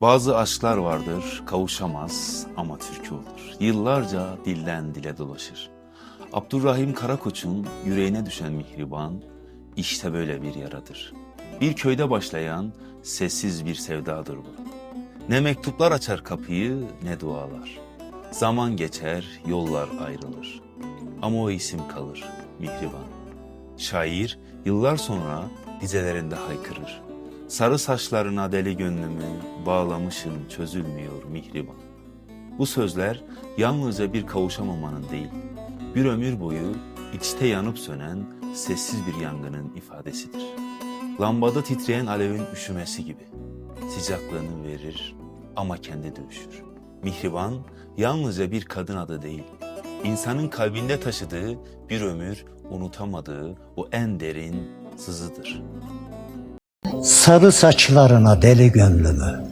Bazı aşklar vardır, kavuşamaz ama türkü olur. Yıllarca dilden dile dolaşır. Abdurrahim Karakoç'un yüreğine düşen mihriban, işte böyle bir yaradır. Bir köyde başlayan sessiz bir sevdadır bu. Ne mektuplar açar kapıyı ne dualar. Zaman geçer, yollar ayrılır. Ama o isim kalır, mihriban. Şair yıllar sonra dizelerinde haykırır. Sarı saçlarına deli gönlümü bağlamışım çözülmüyor mihriban. Bu sözler yalnızca bir kavuşamamanın değil, bir ömür boyu içte yanıp sönen sessiz bir yangının ifadesidir. Lambada titreyen alevin üşümesi gibi sıcaklığını verir ama kendi dövüşür. Mihriban yalnızca bir kadın adı değil, insanın kalbinde taşıdığı bir ömür unutamadığı o en derin sızıdır. Sarı saçlarına deli gönlümü